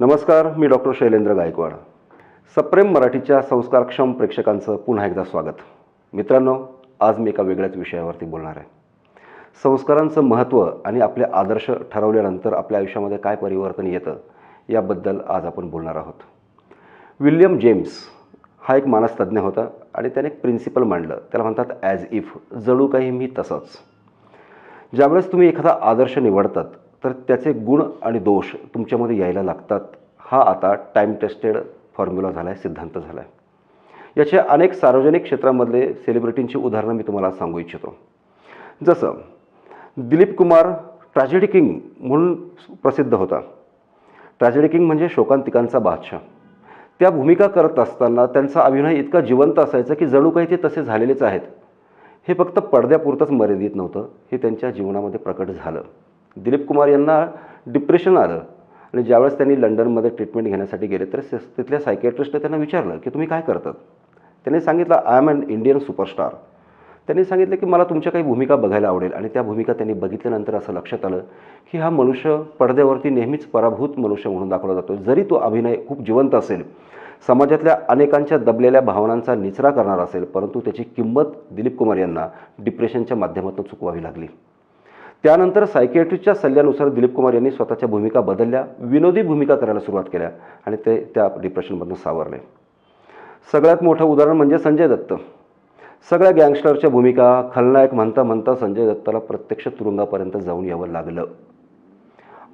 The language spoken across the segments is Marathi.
नमस्कार मी डॉक्टर शैलेंद्र गायकवाड. सप्रेम मराठीच्या संस्कारक्षम प्रेक्षकांचं पुन्हा एकदा स्वागत. मित्रांनो आज मी एका वेगळ्याच विषयावरती बोलणार आहे. संस्कारांचं महत्त्व आणि आपले आदर्श ठरवल्यानंतर आपल्या आयुष्यामध्ये काय परिवर्तन येतं याबद्दल आज आपण बोलणार आहोत. विल्यम जेम्स हा एक मानसतज्ञ होता आणि त्याने एक प्रिन्सिपल मांडलं. त्याला म्हणतात ॲज इफ जणू काही मी तसंच. ज्यावेळेस तुम्ही एखादा आदर्श निवडतात तर त्याचे गुण आणि दोष तुमच्यामध्ये यायला लागतात. हा आता टाईम टेस्टेड फॉर्म्युला झाला आहे सिद्धांत झाला आहे याचे अनेक सार्वजनिक क्षेत्रामधले सेलिब्रिटींची उदाहरणं मी तुम्हाला सांगू इच्छितो. जसं दिलीप कुमार ट्रॅजेडी किंग म्हणून प्रसिद्ध होता. ट्रॅजेडी किंग म्हणजे शोकांतिकांचा बादशाह. त्या भूमिका करत असताना त्यांचा अभिनय इतका जिवंत असायचा की जणू काही ते तसे झालेलेच आहेत. हे फक्त पडद्यापुरतंच मर्यादित नव्हतं. हे त्यांच्या जीवनामध्ये प्रकट झालं. दिलीप कुमार यांना डिप्रेशन आलं. आणि ज्यावेळेस त्यांनी लंडनमध्ये ट्रीटमेंट घेण्यासाठी गेले तर तिथल्या सायकेट्रिस्टने त्यांना विचारलं की तुम्ही काय करतात? त्यांनी सांगितलं I am an Indian superstar त्यांनी सांगितलं की मला तुमच्या काही भूमिका बघायला आवडेल. आणि त्या भूमिका त्यांनी बघितल्यानंतर असं लक्षात आलं की हा मनुष्य पडद्यावरती नेहमीच पराभूत मनुष्य म्हणून दाखवला जातो. जरी तो अभिनय खूप जिवंत असेल समाजातल्या अनेकांच्या दबलेल्या भावनांचा निचरा करणार असेल परंतु त्याची किंमत दिलीप कुमार यांना डिप्रेशनच्या माध्यमातून चुकवावी लागली. त्यानंतर सायकियाट्रिस्टच्या सल्ल्यानुसार दिलीप कुमार यांनी स्वतःच्या भूमिका बदलल्या विनोदी भूमिका करायला सुरुवात केल्या आणि ते त्या डिप्रेशनमधून सावरले. सगळ्यात मोठं उदाहरण म्हणजे संजय दत्त. सगळ्या गँगस्टरच्या भूमिका खलनायक म्हणता म्हणता संजय दत्ताला प्रत्यक्ष तुरुंगापर्यंत जाऊन यावं लागलं.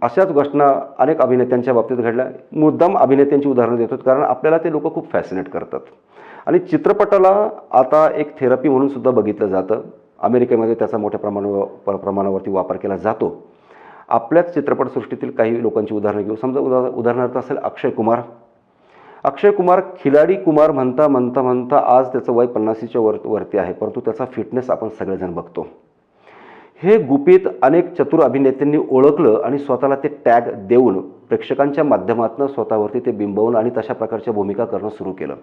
अशाच घटना अनेक अभिनेत्यांच्या बाबतीत घडल्या. मुद्दाम अभिनेत्यांची उदाहरणं देतो कारण आपल्याला ते लोक खूप फॅसिनेट करतात. आणि चित्रपटाला आता एक थेरपी म्हणून सुद्धा बघितलं जातं. अमेरिकेमध्ये त्याचा मोठ्या प्रमाणावर प्र- प्रमाणावरती वापर केला जातो. आपल्याच चित्रपटसृष्टीतील काही लोकांची उदाहरणं घेऊ. समजा उदा उदाहरणार्थ असेल अक्षय कुमार. अक्षय कुमार खिलाडी कुमार म्हणता म्हणता म्हणता आज त्याचं वय पन्नासीच्या वर वरती आहे परंतु त्याचा फिटनेस आपण सगळेजण बघतो. हे गुपित अनेक चतुर अभिनेत्यांनी ओळखलं आणि स्वतःला ते टॅग देऊन प्रेक्षकांच्या माध्यमातून स्वतःवरती ते बिंबवून आणि तशा प्रकारच्या भूमिका करणं सुरू केलं.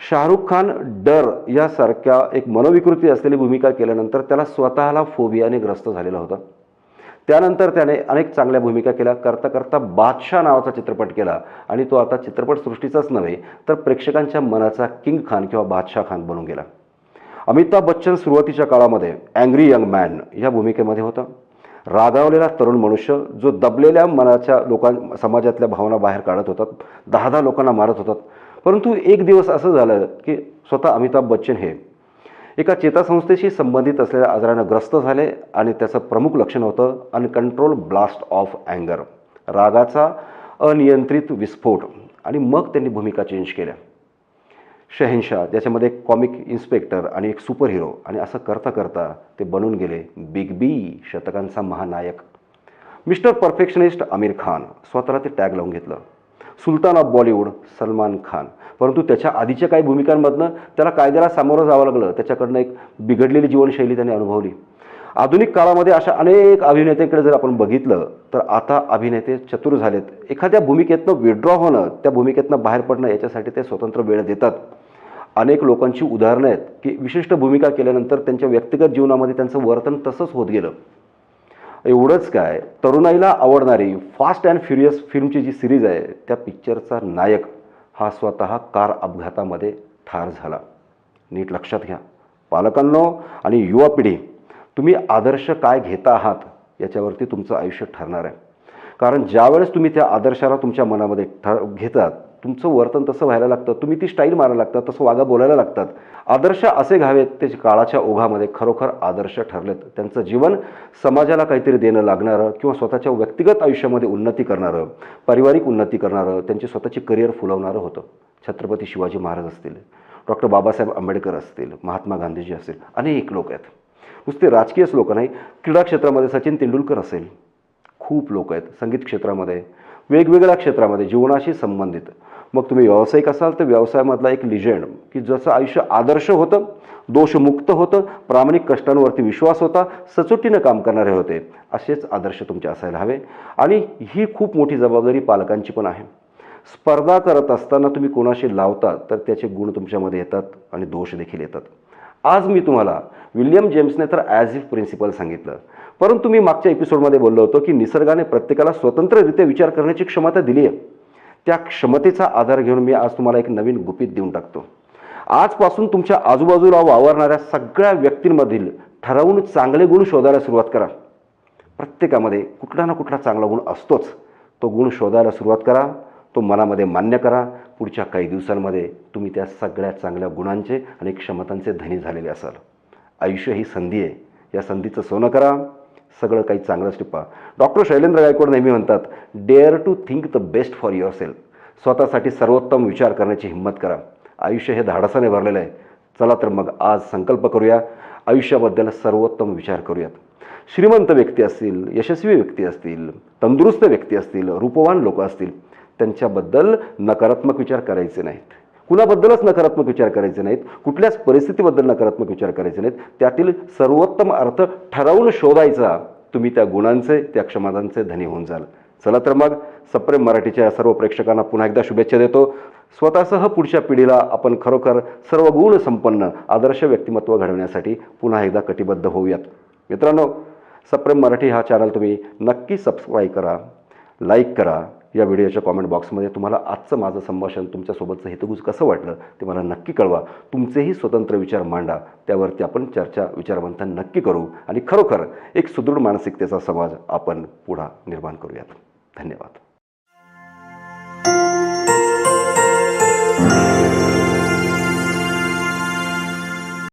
शाहरुख खान डर यासारख्या एक मनोविकृती असलेली भूमिका केल्यानंतर त्याला स्वतःला फोबियाने ग्रस्त झालेला होता. त्यानंतर त्याने अनेक चांगल्या भूमिका केल्या. करता करता बादशाह नावाचा चित्रपट केला आणि तो आता चित्रपटसृष्टीचाच नव्हे तर प्रेक्षकांच्या मनाचा किंग खान किंवा बादशाह खान बनून गेला. अमिताभ बच्चन सुरुवातीच्या काळामध्ये अँग्री यंग मॅन या भूमिकेमध्ये होता. रागावलेला तरुण मनुष्य जो दबलेल्या मनाच्या लोकां समाजातल्या भावना बाहेर काढत होतात दहा दहा लोकांना मारत होतात परंतु एक दिवस असं झालं की स्वतः अमिताभ बच्चन हे एका चेतासंस्थेशी संबंधित असलेल्या आजारानं ग्रस्त झाले आणि त्याचं प्रमुख लक्षण होतं अनकंट्रोल ब्लास्ट ऑफ अँगर रागाचा अनियंत्रित विस्फोट. आणि मग त्यांनी भूमिका चेंज केल्या. शहेनशाह ज्याच्यामध्ये एक कॉमिक इन्स्पेक्टर आणि एक सुपर हिरो आणि असं करता करता ते बनून गेले बिग बी शतकांचा महानायक. मिस्टर परफेक्शनिस्ट आमिर खान स्वतःला ते टॅग लावून घेतलं. Sultan of Bollywood Salman Khan. परंतु त्याच्या आधीच्या काही भूमिकांमधनं त्याला कायद्याला सामोरं जावं लागलं. त्याच्याकडनं एक बिघडलेली जीवनशैली त्याने अनुभवली. आधुनिक काळामध्ये अशा अनेक अभिनेत्यांकडे जर आपण बघितलं तर आता अभिनेते चतुर झालेत. एखाद्या भूमिकेतनं विड्रॉ होणं त्या भूमिकेतनं बाहेर पडणं याच्यासाठी ते स्वतंत्र वेळ देतात. अनेक लोकांची उदाहरणं आहेत की विशिष्ट भूमिका केल्यानंतर त्यांच्या व्यक्तिगत जीवनामध्ये त्यांचं वर्तन तसंच होत गेलं. एवढंच काय? तरुणाईला आवडणारी फास्ट अँड फ्युरियस फिल्मची जी सिरीज आहे त्या पिक्चरचा नायक हा स्वतः कार अपघातामध्ये ठार झाला. नीट लक्षात घ्या. पालकांनो आणि युवा पिढी तुम्ही आदर्श काय घेता आहात याच्यावरती तुमचं आयुष्य ठरणार आहे. कारण ज्यावेळेस तुम्ही त्या आदर्शाला तुमच्या मनामध्ये ठ घेतात तुमचं वर्तन तसं व्हायला लागतं तुम्ही ती स्टाईल मारायला लागतात तसं वागा बोलायला लागतात. आदर्श असे घ्यावेत ते काळाच्या ओघामध्ये खरोखर आदर्श ठरलेत. त्यांचं जीवन समाजाला काहीतरी देणं लागणारं किंवा स्वतःच्या व्यक्तिगत आयुष्यामध्ये उन्नती करणारं पारिवारिक उन्नती करणारं त्यांची स्वतःची करिअर फुलवणारं होतं. छत्रपती शिवाजी महाराज असतील डॉक्टर बाबासाहेब आंबेडकर असतील महात्मा गांधीजी असतील अनेक लोक आहेत. नुसते राजकीयच लोक नाही क्रीडा क्षेत्रामध्ये सचिन तेंडुलकर असेल. खूप लोक आहेत. संगीत क्षेत्रामध्ये वेगवेगळ्या क्षेत्रामध्ये जीवनाशी संबंधित. मग तुम्ही व्यावसायिक असाल तर व्यवसायामधला एक लिजेंड की जसं आयुष्य आदर्श होतं दोषमुक्त होतं प्रामाणिक कष्टांवरती विश्वास होता सचोटीनं काम करणारे होते. असेच आदर्श तुमचे असायला हवे. आणि ही खूप मोठी जबाबदारी पालकांची पण आहे. स्पर्धा करत असताना तुम्ही कोणाशी लावता तर त्याचे गुण तुमच्यामध्ये येतात आणि दोष देखील येतात. आज मी तुम्हाला विल्यम जेम्सने तर ॲज इफ प्रिन्सिपल सांगितलं. परंतु मी मागच्या एपिसोडमध्ये बोललो होतो की निसर्गाने प्रत्येकाला स्वतंत्ररित्या विचार करण्याची क्षमता दिली आहे त्या क्षमतेचा आधार घेऊन मी आज तुम्हाला एक नवीन गुपित देऊन टाकतो. आजपासून तुमच्या आजूबाजूला वावरणाऱ्या सगळ्या व्यक्तींमधील ठरवून चांगले गुण शोधायला सुरुवात करा. प्रत्येकामध्ये कुठला ना कुठला चांगला गुण असतोच. तो गुण शोधायला सुरुवात करा. तो मनामध्ये मान्य करा. पुढच्या काही दिवसांमध्ये तुम्ही त्या सगळ्या चांगल्या गुणांचे आणि क्षमतांचे धनी झालेले असाल. आयुष्य ही संधी आहे. या संधीचं सोनं करा. सगळं काही चांगलंच टिपा. डॉक्टर शैलेंद्र गायकवाड नेहमी म्हणतात dare to think the best for yourself स्वतःसाठी सर्वोत्तम विचार करण्याची हिंमत करा. आयुष्य हे धाडसाने भरलेलं आहे. चला तर मग आज संकल्प करूया. आयुष्याबद्दल सर्वोत्तम विचार करूयात. श्रीमंत व्यक्ती असतील यशस्वी व्यक्ती असतील तंदुरुस्त व्यक्ती असतील रूपवान लोक असतील त्यांच्याबद्दल नकारात्मक विचार करायचे नाहीत. कुणाबद्दलच नकारात्मक विचार करायचे नाहीत कुठल्याच परिस्थितीबद्दल नकारात्मक विचार करायचे नाहीत. त्यातील सर्वोत्तम अर्थ ठरवून शोधायचा. तुम्ही त्या गुणांचे त्या क्षमतांचे धनी होऊन जाल. चला तर मग सप्रेम मराठीच्या सर्व प्रेक्षकांना पुन्हा एकदा शुभेच्छा देतो. स्वतःसह पुढच्या पिढीला आपण खरोखर सर्व गुण संपन्न आदर्श व्यक्तिमत्व घडवण्यासाठी पुन्हा एकदा कटिबद्ध होऊयात. मित्रांनो सप्रेम मराठी हा चॅनल तुम्ही नक्की सबस्क्राईब करा लाईक करा या व्हिडिओच्या कॉमेंट बॉक्समध्ये तुम्हाला आजचं माझं संभाषण तुमच्यासोबतचं हेतुगुज कसं वाटलं ते मला नक्की कळवा. तुमचेही स्वतंत्र विचार मांडा. त्यावरती आपण चर्चा विचारमंथन नक्की करू. आणि खरोखर एक सुदृढ मानसिकतेचा समाज आपण पुढा निर्माण करूयात. धन्यवाद.